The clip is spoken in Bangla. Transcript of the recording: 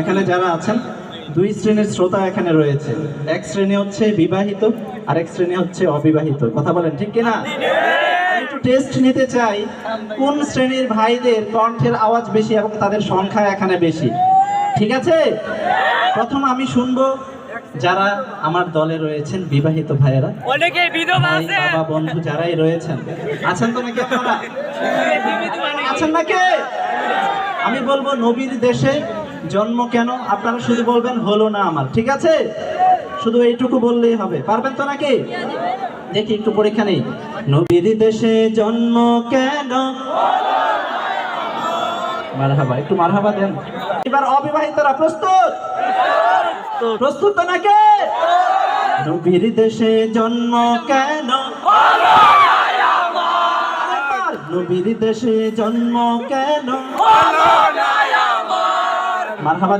এখানে যারা আছেন দুই শ্রেণির শ্রোতা এখানে রয়েছে। এক শ্রেণি হচ্ছে বিবাহিত আর এক শ্রেণি হচ্ছে অবিবাহিত। কথা বলেন ঠিক কিনা? আমি একটু টেস্ট নিতে চাই কোন শ্রেণির ভাইদের কণ্ঠের আওয়াজ বেশি এবং তাদের সংখ্যা এখানে বেশি? ঠিক আছে? প্রথম আমি শুনব যারা আমার দলে রয়েছেন বিবাহিত ভাইয়েরা। অনেকে বিধবা আছে। বাবা বন্ধু যারাই রয়েছেন। আছেন তো নাকি আপনারা? আছেন নাকি? আমি বলব নবীর দেশে জন্ম কেন? আপনারা শুধু বলবেন, হলো না আমার। ঠিক আছে? শুধু এইটুকু বললেই হবে। পারবেন তো নাকি? দেখি, একটু পরীক্ষা নেই। নবীর দেশে জন্ম কেন? মারহাবা, একটু মারহাবা দেন। এবার অবিবাহিতরা প্রস্তুত? প্রস্তুত তো নাকি? নবীর দেশে জন্ম কেন? নবীর দেশে জন্ম কেন? মারহাবা